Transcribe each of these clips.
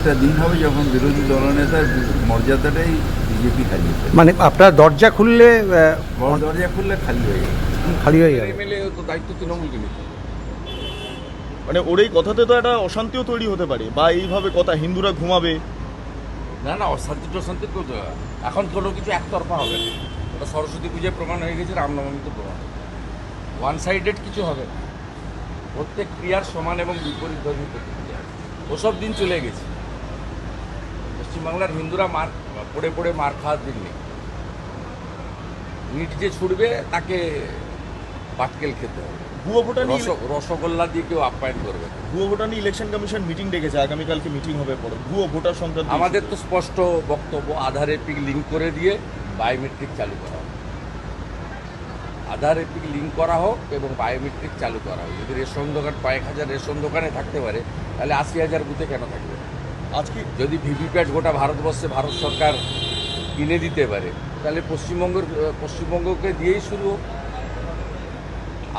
একটা দিন হবে যখন বিরোধী দলনেতার মর্যাদাটাই বিজেপি হারিয়ে মানে আপনার দরজা খুললে দরজা খুললে খালি হয়ে যাবে। খালি হয়ে যাবে। এমএলএ তো দায়িত্ব তৃণমূলকে নিতে হবে। মানে ওর এই কথাতে তো একটা অশান্তিও তৈরি হতে পারে। বা এইভাবে কথা হিন্দুরা ঘুমাবে। না না অশান্তি টশান্তি করতে হবে। এখন কোনো কিছু একতরফা হবে না। ওটা সরস্বতী পুজোয় প্রমাণ হয়ে গেছে রামনবমীতে প্রমাণ। ওয়ান সাইডেড কিছু হবে না। প্রত্যেক ক্রিয়ার সমান এবং বিপরীত ধর্মী প্রতিক্রিয়া। ওসব দিন চলে গেছে। পশ্চিমবাংলার হিন্দুরা মার পড়ে পড়ে মার খাওয়ার দিন নেই ইট যে ছুটবে তাকে পাটকেল খেতে হবে। ভুয়ো ভোটার রসগোল্লা দিয়ে কেউ আপ্যায়ন করবে। ভুয়ো ভোটার নিয়ে ইলেকশন কমিশন মিটিং ডেকেছে আগামীকালকে মিটিং হবে পরে। ভুয়ো ভোটার সংক্রান্ত আমাদের তো স্পষ্ট বক্তব্য আধার এপিক লিঙ্ক করে দিয়ে বায়োমেট্রিক চালু করা হোক। আধার এপিক লিঙ্ক করা হোক এবং বায়োমেট্রিক চালু করা হোক। যদি রেশন দোকান কয়েক হাজার রেশন দোকানে থাকতে পারে তাহলে আশি হাজার বুথে কেন থাকবে? আজকে যদি ভিভিপ্যাট গোটা ভারতবর্ষে ভারত সরকার কিনে দিতে পারে, তাহলে পশ্চিমবঙ্গের, পশ্চিমবঙ্গকে দিয়েই শুরু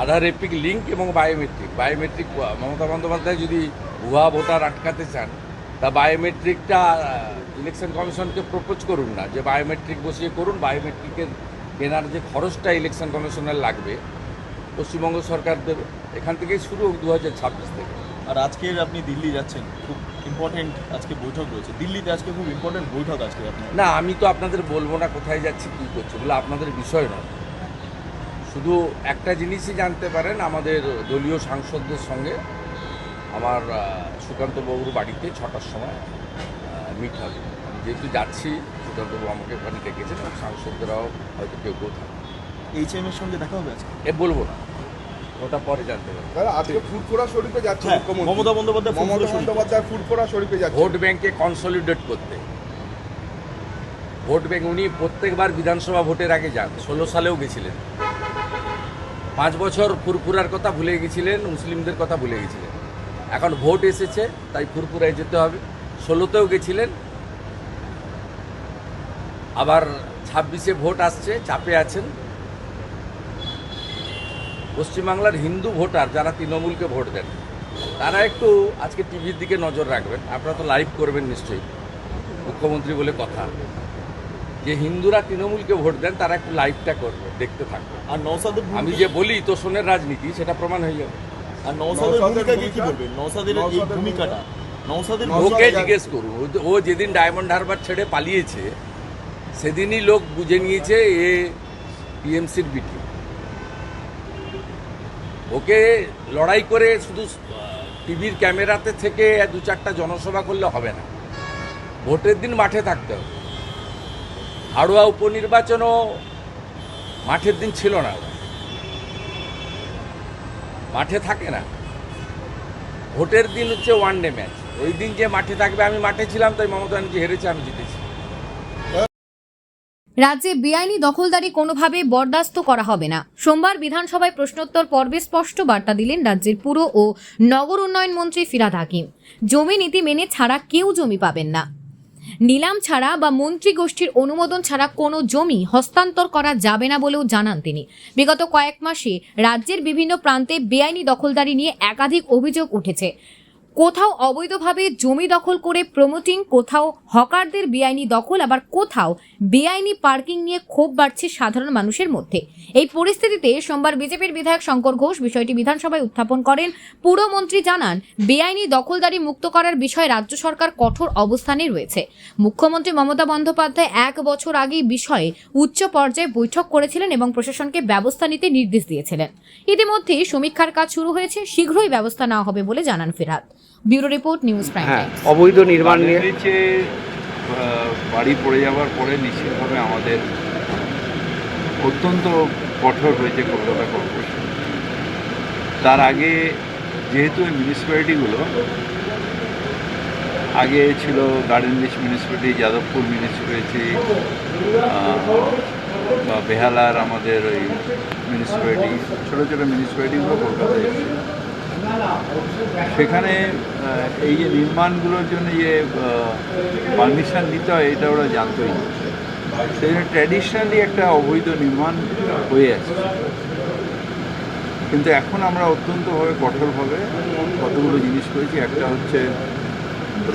আধার এপিক লিঙ্ক এবং বায়োমেট্রিক বায়োমেট্রিক মমতা বন্দ্যোপাধ্যায় যদি ভুয়া ভোটার আটকাতে চান, তা বায়োমেট্রিকটা ইলেকশন কমিশনকে প্রপোজ করুন না। যে বায়োমেট্রিক বসিয়ে করুন বায়োমেট্রিকের কেনার যে খরচটা ইলেকশন কমিশনের লাগবে, পশ্চিমবঙ্গ সরকার দেবে এখান থেকেই শুরু দু হাজার ছাব্বিশ থেকে। আর আজকের আপনি দিল্লি যাচ্ছেন খুব ইম্পর্টেন্ট আজকে বৈঠক রয়েছে। দিল্লিতে আজকে খুব ইম্পর্টেন্ট বৈঠক আজকে আপনি না আমি তো আপনাদের বলব না কোথায় যাচ্ছি কী করছি বলে আপনাদের বিষয় নয়। শুধু একটা জিনিসই জানতে পারেন আমাদের দলীয় সাংসদদের সঙ্গে আমার সুকান্ত বাবুর বাড়িতে ছটার সময় মিট হবে। আমি যেহেতু যাচ্ছি সুকান্ত বাবু আমাকে ওখানে ডেকেছেন সাংসদরাও হয়তো কেউ কেউ থাকবে। এইচ এম এর সঙ্গে দেখা হবে আজকে? এ বলব না। ওটা পরে জানতে পারব। আজকে ফুরফুরা শরীফে যাচ্ছে হ্যাঁ, মমতা বন্দ্যোপাধ্যায় মমতা বন্দ্যোপাধ্যায় ফুরফুরা শরীফে যাচ্ছে। ভোট ব্যাংকে কনসলিডেট করতে। ভোট ব্যাংক উনি প্রত্যেকবার বিধানসভা ভোটের আগে যান ষোলো সালেও গেছিলেন। পাঁচ বছর ফুরফুরার কথা ভুলে গেছিলেন মুসলিমদের কথা ভুলে গেছিলেন। এখন ভোট এসেছে তাই ফুরফুরায় যেতে হবে। ষোলোতেও গেছিলেন। আবার ছাব্বিশে ভোট আসছে চাপে আছেন। পশ্চিমবাংলার হিন্দু ভোটার যারা তৃণমূলকে ভোট দেন তারা একটু আজকে টিভির দিকে নজর রাখবেন। আপনারা তো লাইভ করবেন নিশ্চয়ই। মুখ্যমন্ত্রী বলে কথা। যে হিন্দুরা তৃণমূলকে ভোট দেন তারা একটু লাইভটা করবে দেখতে থাকবে। আর নৌসাদের আমি যে বলি তোষণের রাজনীতি সেটা প্রমাণ হয়ে যাবে। আর নৌসাদের ভূমিকা কি ভূমিকা? বলবেন? নৌসাদের এই ভূমিকাটা? নৌসাদের ওকে জিজ্ঞেস করুন ও ও যেদিন ডায়মন্ড হারবার ছেড়ে পালিয়েছে সেদিনই লোক বুঝে নিয়েছে এ টিএমসির বিটি ওকে লড়াই করে শুধু টিভির ক্যামেরাতে থেকে দু চারটা জনসভা করলে হবে না। ভোটের দিন মাঠে থাকতে হবে। হাড়ুয়া উপনির্বাচনও মাঠের দিন ছিল না। মাঠে থাকে না। ভোটের দিন হচ্ছে ওয়ান ডে ম্যাচ ওই দিন যে মাঠে থাকবে, আমি মাঠে ছিলাম, তাই মমতা ব্যানার্জি হেরেছে, আমি জিতেছি। রাজ্যে বেআইনি দখলদারি কোনোভাবে বরদাস্ত করা হবে না। সোমবার বিধানসভায় প্রশ্নোত্তর পর্বে স্পষ্ট বার্তা দিলেন রাজ্যের পুর ও নগর উন্নয়ন মন্ত্রী ফিরাদ হাকিম। জমি নীতি মেনে ছাড়া কেউ জমি পাবেন না। নিলাম ছাড়া বা মন্ত্রী গোষ্ঠীর অনুমোদন ছাড়া কোনো জমি হস্তান্তর করা যাবে না বলেও জানান তিনি। বিগত কয়েক মাসে রাজ্যের বিভিন্ন প্রান্তে বেআইনি দখলদারি নিয়ে একাধিক অভিযোগ উঠেছে। কোথাও অবৈধভাবে জমি দখল করে প্রমোটিং, কোথাও হকারদের বেআইনি দখল, আবার কোথাও বেআইনি পার্কিং নিয়ে ক্ষোভ বাড়ছে সাধারণ মানুষের মধ্যে। এই পরিস্থিতিতে সোমবার বিজেপির বিধায়ক শঙ্কর ঘোষ বিষয়টি বিধানসভায় উত্থাপন করেন। পুরমন্ত্রী জানান বেআইনি দখলদারি মুক্ত করার বিষয়ে রাজ্য সরকার কঠোর অবস্থানে রয়েছে। মুখ্যমন্ত্রী মমতা বন্দ্যোপাধ্যায় এক বছর আগেই বিষয়ে উচ্চ পর্যায়ে বৈঠক করেছিলেন এবং প্রশাসনকে ব্যবস্থা নিতে নির্দেশ দিয়েছিলেন। ইতিমধ্যে সমীক্ষার কাজ শুরু হয়েছে শীঘ্রই ব্যবস্থা নেওয়া হবে বলে জানান Firhad bureau report news prime হ্যাঁ অবৈধ নির্মাণ নিয়ে বাড়ি পড়ে যাওয়ার পরে নিশ্চিতভাবে আমাদের অত্যন্ত কঠোর হয়েছে কলকাতা কর্পোরেশন। তার আগে যেহেতু এই মিউনিসিপ্যালিটিগুলো আগে ছিল garden reach municipality Jadavpur municipality বা বেহালার আমাদের ওই মিউনিসিপ্যালিটি ছোটো ছোটো মিউনিসিপ্যালিটিগুলো কলকাতায় সেখানে এই যে নির্মাণগুলোর জন্য যে পারমিশন নিতে হয়, এটা ওরা জানতোই। সেই জন্য ট্র্যাডিশনালি একটা অবৈধ নির্মাণ হয়ে আসছে। কিন্তু এখন আমরা অত্যন্তভাবে কঠোরভাবে কতগুলো জিনিস করেছি। একটা হচ্ছে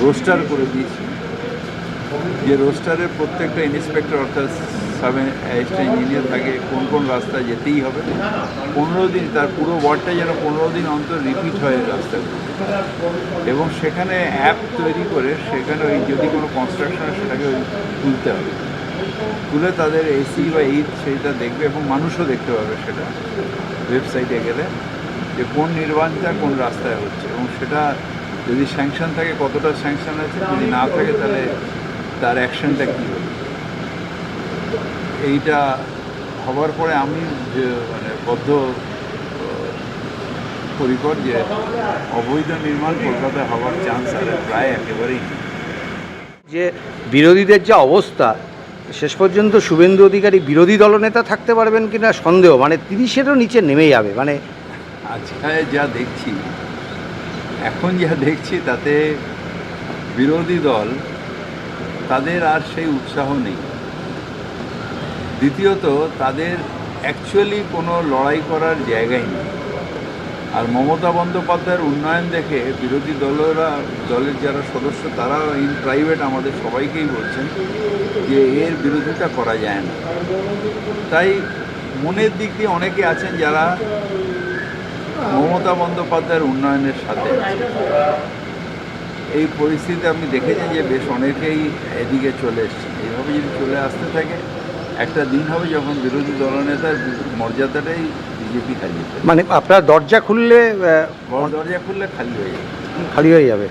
রোস্টার করে দিয়েছি। যে রোস্টারের প্রত্যেকটা ইন্সপেক্টর অর্থাৎ সাব ইঞ্জিনিয়ার থাকে, কোন কোন রাস্তা যেতেই হবে। পনেরো দিন, তার পুরো ওয়ার্ডটা যেন পনেরো দিন অন্তর রিপিট হয় রাস্তাগুলো এবং সেখানে অ্যাপ তৈরি করে সেখানে ওই যদি কোনো কনস্ট্রাকশন সেটাকে ওই তুলতে হবে। তুলে তাদের এসি বা এইট সেইটা দেখবে এবং মানুষও দেখতে পাবে সেটা ওয়েবসাইটে গেলে যে কোন নির্মাণটা কোন রাস্তায় হচ্ছে। এবং সেটা যদি স্যাংশন থাকে, কতটা স্যাংশন আছে, যদি না থাকে, তাহলে তার অ্যাকশনটা কী হবে? এইটা হওয়ার পরে আমি যে মানে বদ্ধ পরিকর যে অবৈধ নির্মাণ কলকাতায় হওয়ার চান্স আর প্রায় একেবারেই যে বিরোধীদের যে অবস্থা শেষ পর্যন্ত শুভেন্দু অধিকারী বিরোধী দলনেতা থাকতে পারবেন কিনা সন্দেহ মানে তিরিশেরও নিচে নেমে যাবে মানে আজকে যা দেখছি এখন যা দেখছি তাতে বিরোধী দল তাদের আর সেই উৎসাহ নেই। দ্বিতীয়ত, তাদের অ্যাকচুয়ালি কোনো লড়াই করার জায়গাই নেই। আর মমতা বন্দ্যোপাধ্যায়ের উন্নয়ন দেখে বিরোধী দলেরা, দলের যারা সদস্য তারা ইন প্রাইভেট আমাদের সবাইকেই বলছেন যে, এর বিরোধিতা করা যায় না। তাই মনের দিক দিয়ে অনেকে আছেন যারা মমতা বন্দ্যোপাধ্যায়ের উন্নয়নের সাথে এই পরিস্থিতি আপনি দেখেছেন যে বেশ অনেকেই এদিকে চলে এসছে এইভাবে যদি চলে আসতে থাকে একটা দিন হবে যখন বিরোধী দলনেতার মর্যাদাটাই বিজেপি খালি মানে আপনার দরজা খুললে দরজা খুললে খালি হয়ে যাবে। খালি হয়ে যাবে।